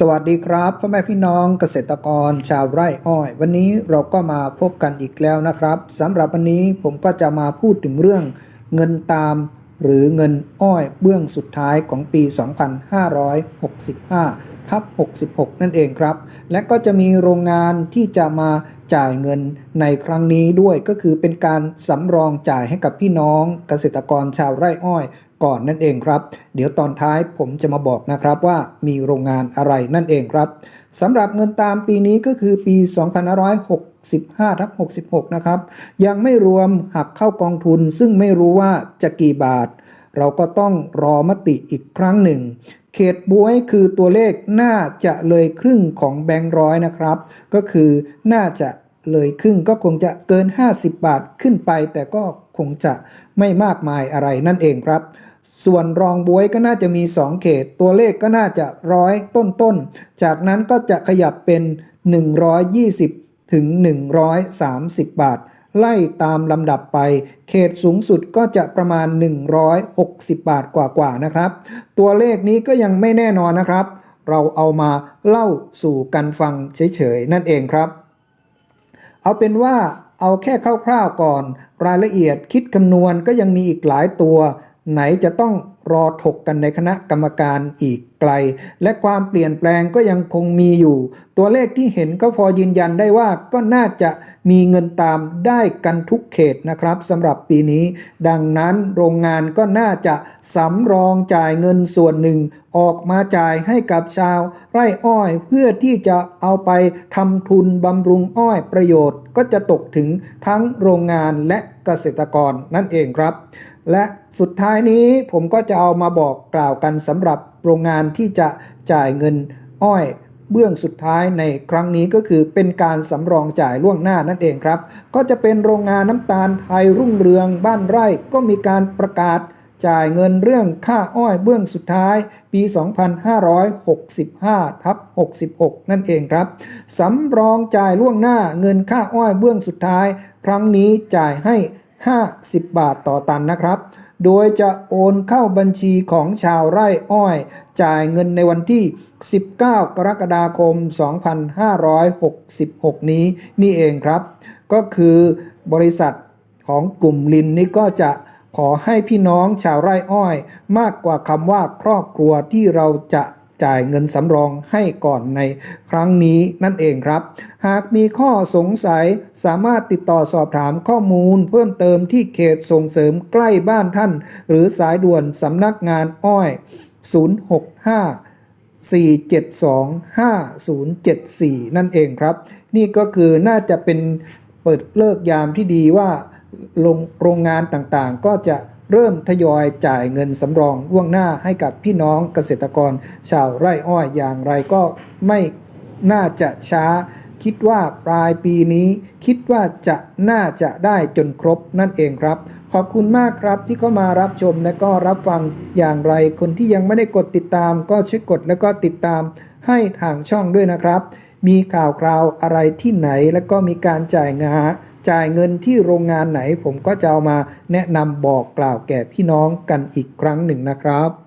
สวัสดีครับพ่อแม่พี่น้องเกษตรกรชาวไร่อ้อย วันนี้เราก็มาพบกันอีกแล้วนะครับสำหรับวันนี้ผมก็จะมาพูดถึงเรื่องเงินตาม หรือเงินอ้อยเบื้องสุดท้ายของปี 2565ทับ66 นั่นเองครับ และก็จะมีโรงงานที่จะมาจ่ายเงินในครั้งนี้ด้วยก็คือเป็นการสำรองจ่ายให้กับพี่น้องเกษตรกรชาวไร่อ้อย ก่อนนั่นเองครับ เดี๋ยวตอนท้ายผมจะมาบอกนะครับว่ามีโรงงานอะไรนั่นเองครับสำหรับเงินตามปีนี้ก็คือปี 2565ทับ66 นะครับ ยังไม่รวมหักเข้ากองทุน ซึ่งไม่รู้ว่าจะกี่บาท เราก็ต้องรอมติอีกครั้งหนึ่ง เขตบวยคือตัวเลขน่าจะเลยครึ่งของแบงค์ร้อยนะครับ ก็คือน่าจะ เลยครึ่งก็คงจะเกิน 50 บาทขึ้นไป แต่ก็คงจะไม่มากมายอะไรนั่นเองครับ ส่วนรองบวยก็น่าจะมี 2 เขต ตัวเลขก็น่าจะร้อยต้นๆ จากนั้นก็จะขยับเป็น 120 ถึง 130 บาท ไล่ตามลำดับไป เขตสูงสุดก็จะประมาณ 160 บาทกว่าๆนะครับ ตัวเลขนี้ก็ยังไม่แน่นอนนะครับ เราเอามาเล่าสู่กันฟังเฉยๆนั่นเองครับ เอาเป็นว่าเอาแค่คร่าวๆก่อน รายละเอียดคิดคำนวณก็ยังมีอีกหลายตัว ไหนจะต้อง รอถกกันในคณะกรรมการอีกไกล และความเปลี่ยนแปลงก็ยังคงมีอยู่ ตัวเลขที่เห็นก็พอยืนยันได้ว่าก็น่าจะมีเงินตามได้กันทุกเขตนะครับสำหรับปีนี้ ดังนั้นโรงงานก็น่าจะสำรองจ่ายเงินส่วนหนึ่ง ออกมาจ่ายให้กับชาว ไร่อ้อยเพื่อที่จะเอาไปทำทุนบำรุงอ้อยประโยชน์ ก็จะตกถึงทั้งโรงงานและเกษตรกรนั่นเองครับ และสุดท้ายนี้ผมก็จะเอามาบอกกล่าวกันสำหรับโรงงานที่จะจ่ายเงินอ้อยเบื้องสุดท้ายในครั้งนี้ก็คือเป็นการสำรองจ่ายล่วงหน้านั่นเองครับ ก็จะเป็นโรงงานน้ำตาลไทยรุ่งเรืองบ้านไร่ก็มีการประกาศจ่ายเงินเรื่องค่าอ้อยเบื้องสุดท้ายปี 2565ทับ66 นั่นเองครับ สำรองจ่ายล่วงหน้าเงินค่าอ้อยเบื้องสุดท้าย ครั้งนี้จ่ายให้ 50 บาทต่อตันนะครับ โดยจะโอนเข้าบัญชีของชาวไร่อ้อย จ่ายเงินในวันที่ 19 กรกฎาคม 2566 นี้นี่เองครับ ก็คือบริษัทของกลุ่มลินนี้ก็จะขอให้พี่น้องชาวไร่อ้อย มากกว่าคำว่าครอบครัวที่เราจะ จ่ายเงินสำรองให้ก่อนในครั้งนี้นั่นเองครับ หากมีข้อสงสัยสามารถติดต่อสอบถามข้อมูล เพิ่มเติมที่เขตส่งเสริมใกล้บ้านท่าน หรือสายด่วนสำนักงานอ้อย 065 4725074 นั่นเองครับ นี่ก็คือน่าจะเป็นเปิดเลิกยามที่ดีว่าโรงโรงงานต่างๆ ก็จะ เริ่มทยอยจ่ายเงินสำรองล่วงหน้าให้กับพี่น้องเกษตรกร ชาวไร่อ้อยอย่างไรก็ไม่น่าจะช้า คิดว่าปลายปีนี้ คิดว่าจะน่าจะได้จนครบนั่นเองครับ ขอบคุณมากครับที่เข้ามารับชมและก็รับฟังอย่างไร คนที่ยังไม่ได้กดติดตาม ก็ช่วยกดแล้วก็ติดตามให้ทางช่องด้วยนะครับ มีข่าวคราวอะไรที่ไหน แล้วก็มีการจ่ายงา จ่ายเงินที่โรงงานไหน ผมก็จะเอามาแนะนำบอกกล่าวแก่พี่น้องกันอีกครั้งหนึ่งนะครับ